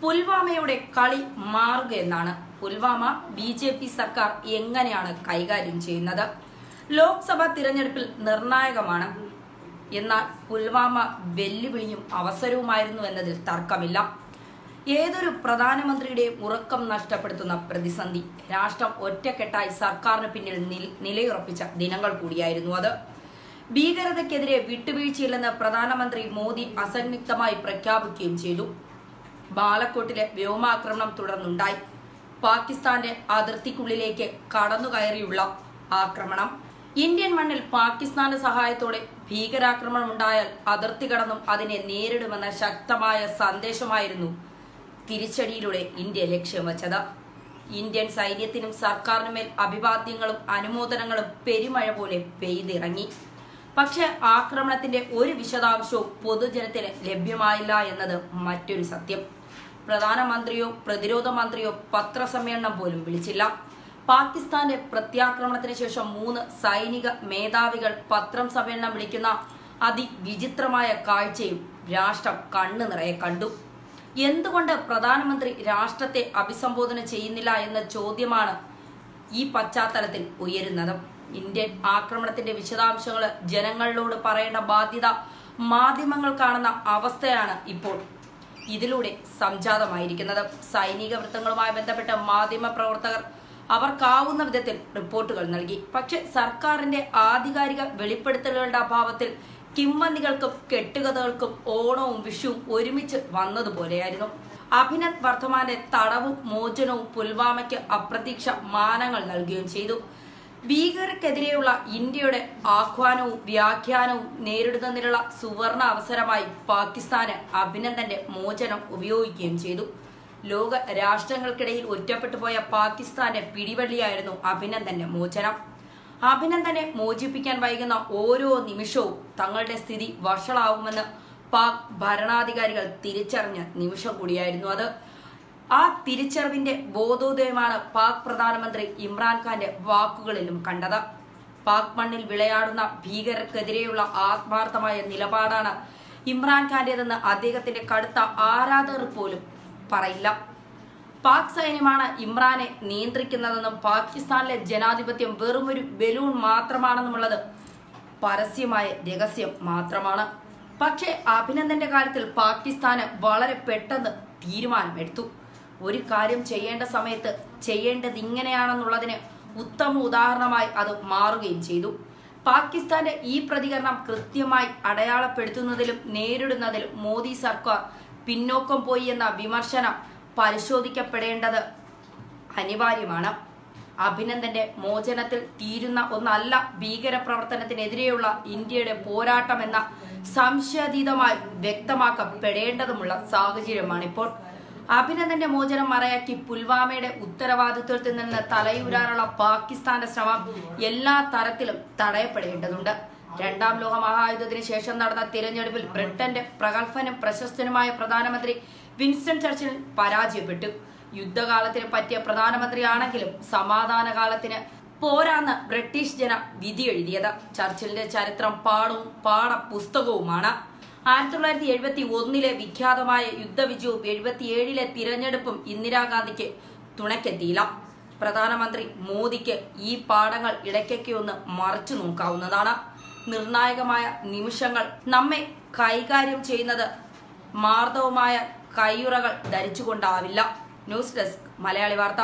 പുൽവാമയുടെ കളി മാറുക എന്നാണ്. പുൽവാമ ബി ജെ പി സർക്കാർ എങ്ങനെയാണ് കൈകാര്യം ചെയ്യുന്നത്? ലോക്സഭാ തിരഞ്ഞെടുപ്പിൽ നിർണായകമാണ്. എന്നാൽ പുൽവാമ വെല്ലുവിളിയും അവസരവുമായിരുന്നു എന്നതിൽ തർക്കമില്ല. ഏതൊരു പ്രധാനമന്ത്രിയുടെ ഉറക്കം നഷ്ടപ്പെടുത്തുന്ന പ്രതിസന്ധി. രാഷ്ട്രം ഒറ്റക്കെട്ടായി സർക്കാരിന് പിന്നിൽ നിലയുറപ്പിച്ച ദിനങ്ങൾ കൂടിയായിരുന്നു അത്. ഭീകരതയ്ക്കെതിരെ വിട്ടുവീഴ്ചയില്ലെന്ന് പ്രധാനമന്ത്രി മോദി അസന്നിഗ്ധമായി പ്രഖ്യാപിക്കുകയും ചെയ്തു. ബാലക്കോട്ടിലെ വ്യോമാക്രമണം തുടർന്നുണ്ടായി. പാകിസ്ഥാന്റെ അതിർത്തിക്കുള്ളിലേക്ക് കടന്നുകയറിയുള്ള ആക്രമണം. ഇന്ത്യൻ മണ്ണിൽ പാകിസ്ഥാന്റെ സഹായത്തോടെ ഭീകരാക്രമണം ഉണ്ടായാൽ അതിർത്തി കടന്നും അതിനെ നേരിടുമെന്ന ശക്തമായ സന്ദേശമായിരുന്നു തിരിച്ചടിയിലൂടെ ഇന്ത്യ ലക്ഷ്യം വച്ചത്. ഇന്ത്യൻ സൈന്യത്തിനും സർക്കാരിനുമേൽ അഭിവാദ്യങ്ങളും അനുമോദനങ്ങളും പെരുമഴ പോലെ പെയ്തിറങ്ങി. പക്ഷേ ആക്രമണത്തിന്റെ ഒരു വിശദാംശവും പൊതുജനത്തിന് ലഭ്യമായില്ല എന്നത് മറ്റൊരു സത്യം. പ്രധാനമന്ത്രിയോ പ്രതിരോധ മന്ത്രിയോ പത്രസമ്മേളനം പോലും വിളിച്ചില്ല. പാകിസ്ഥാന്റെ പ്രത്യാക്രമണത്തിന് ശേഷം മൂന്ന് സൈനിക മേധാവികൾ പത്രം സമ്മേളനം വിളിക്കുന്ന അതിവിചിത്രമായ കാഴ്ചയും രാഷ്ട്രം കണ്ണു നിറയെ കണ്ടു. എന്തുകൊണ്ട് പ്രധാനമന്ത്രി രാഷ്ട്രത്തെ അഭിസംബോധന ചെയ്യുന്നില്ല എന്ന ചോദ്യമാണ് ഈ പശ്ചാത്തലത്തിൽ ഉയരുന്നത്. ഇന്ത്യൻ ആക്രമണത്തിന്റെ വിശദാംശങ്ങൾ ജനങ്ങളിലോട് പറയേണ്ട ബാധ്യത മാധ്യമങ്ങൾ കാണുന്ന അവസ്ഥയാണ് ഇപ്പോൾ ഇതിലൂടെ സംജാതമായിരിക്കുന്നത്. സൈനിക വൃത്തങ്ങളുമായി ബന്ധപ്പെട്ട മാധ്യമ പ്രവർത്തകർ അവർക്കാവുന്ന വിധത്തിൽ റിപ്പോർട്ടുകൾ നൽകി. പക്ഷെ സർക്കാരിന്റെ ആധികാരിക വെളിപ്പെടുത്തലുകളുടെ അഭാവത്തിൽ കിംവന്തികൾക്കും കെട്ടുകഥകൾക്കും ഓണവും വിഷുവും ഒരുമിച്ച് വന്നതുപോലെയായിരുന്നു. അഭിനന്ദ് വർദ്ധമാന്റെ തടവും മോചനവും പുൽവാമയ്ക്ക് അപ്രതീക്ഷ മാനങ്ങൾ നൽകുകയും ചെയ്തു. ഭീകരർക്കെതിരെയുള്ള ഇന്ത്യയുടെ ആഹ്വാനവും വ്യാഖ്യാനവും നേരിടുന്നതിനുള്ള സുവർണ അവസരമായി പാകിസ്ഥാന് അഭിനന്ദന്റെ മോചനം ഉപയോഗിക്കുകയും ചെയ്തു. ലോക രാഷ്ട്രങ്ങൾക്കിടയിൽ ഒറ്റപ്പെട്ടു പോയ പാകിസ്ഥാന്റെ പിടിവള്ളിയായിരുന്നു അഭിനന്ദന്റെ മോചനം. അഭിനന്ദനെ മോചിപ്പിക്കാൻ വൈകുന്ന ഓരോ നിമിഷവും തങ്ങളുടെ സ്ഥിതി വഷളാവുമെന്ന് പാക് ഭരണാധികാരികൾ തിരിച്ചറിഞ്ഞ നിമിഷം കൂടിയായിരുന്നു അത്. ആ തിരിച്ചറിവിന്റെ ബോധോദയമാണ് പാക് പ്രധാനമന്ത്രി ഇമ്രാൻഖാന്റെ വാക്കുകളിലും കണ്ടത്. പാക് മണ്ണിൽ വിളയാടുന്ന ഭീകരർക്കെതിരെയുള്ള ആത്മാർത്ഥമായ നിലപാടാണ് ഇമ്രാൻഖാന്റേതെന്ന് അദ്ദേഹത്തിന്റെ കടുത്ത ആരാധകർ പോലും പറയില്ല. പാക് സൈന്യമാണ് ഇമ്രാനെ നിയന്ത്രിക്കുന്നതെന്നും പാകിസ്ഥാനിലെ ജനാധിപത്യം വെറുമൊരു ബലൂൺ മാത്രമാണെന്നുമുള്ളത് പരസ്യമായ രഹസ്യം മാത്രമാണ്. പക്ഷേ അഭിനന്ദന്റെ കാര്യത്തിൽ പാകിസ്ഥാന് വളരെ പെട്ടെന്ന് തീരുമാനമെടുത്തു. ഒരു കാര്യം ചെയ്യേണ്ട സമയത്ത് ചെയ്യേണ്ടത് ഇങ്ങനെയാണെന്നുള്ളതിന് ഉത്തമ ഉദാഹരണമായി അത് മാറുകയും ചെയ്തു. പാകിസ്ഥാന്റെ ഈ പ്രതികരണം കൃത്യമായി അടയാളപ്പെടുത്തുന്നതിലും നേരിടുന്നതിലും മോദി സർക്കാർ പിന്നോക്കം പോയി എന്ന വിമർശനം പരിശോധിക്കപ്പെടേണ്ടത് അനിവാര്യമാണ്. അഭിനന്ദന്റെ മോചനത്തിൽ തീരുന്ന ഒന്നല്ല ഭീകരപ്രവർത്തനത്തിനെതിരെയുള്ള ഇന്ത്യയുടെ പോരാട്ടം എന്ന സംശയാതീതമായി വ്യക്തമാക്കപ്പെടേണ്ടതുമുള്ള സാഹചര്യമാണിപ്പോൾ. അഭിനന്ദന്റെ മോചനം മറയാക്കി പുൽവാമയുടെ ഉത്തരവാദിത്വത്തിൽ നിന്ന് തലയൂരാനുള്ള പാകിസ്ഥാന്റെ ശ്രമം എല്ലാ തരത്തിലും തടയപ്പെടേണ്ടതുണ്ട്. രണ്ടാം ലോക മഹായുദ്ധത്തിന് ശേഷം നടന്ന തിരഞ്ഞെടുപ്പിൽ ബ്രിട്ടന്റെ പ്രഗത്ഭനും പ്രശസ്തനുമായ പ്രധാനമന്ത്രി വിൻസ്റ്റൺ ചർച്ചിൽ പരാജയപ്പെട്ടു. യുദ്ധകാലത്തിന് പറ്റിയ പ്രധാനമന്ത്രിയാണെങ്കിലും സമാധാന കാലത്തിന് പോരാന്ന് ബ്രിട്ടീഷ് ജന വിധി എഴുതിയത് ചർച്ചിലിന്റെ ചരിത്രം പാടും പാഠ പുസ്തകവുമാണ് ആയിരത്തി തൊള്ളായിരത്തി എഴുപത്തി ഒന്നിലെ വിഖ്യാതമായ യുദ്ധവിജയവും എഴുപത്തിയേഴിലെ തിരഞ്ഞെടുപ്പും ഇന്ദിരാഗാന്ധിക്ക് തുണയ്ക്കെത്തിയില്ല. പ്രധാനമന്ത്രി മോദിക്ക് ഈ പാഠങ്ങൾ ഇടയ്ക്കൊക്കെ ഒന്ന് മറിച്ചു നോക്കാവുന്നതാണ്. നിർണായകമായ നിമിഷങ്ങൾ നമ്മെ കൈകാര്യം ചെയ്യുന്നത് മാർദ്ദവുമായ കയ്യുറകൾ ധരിച്ചുകൊണ്ടാവില്ല. ന്യൂസ് ഡെസ്ക് മലയാളി വാർത്ത.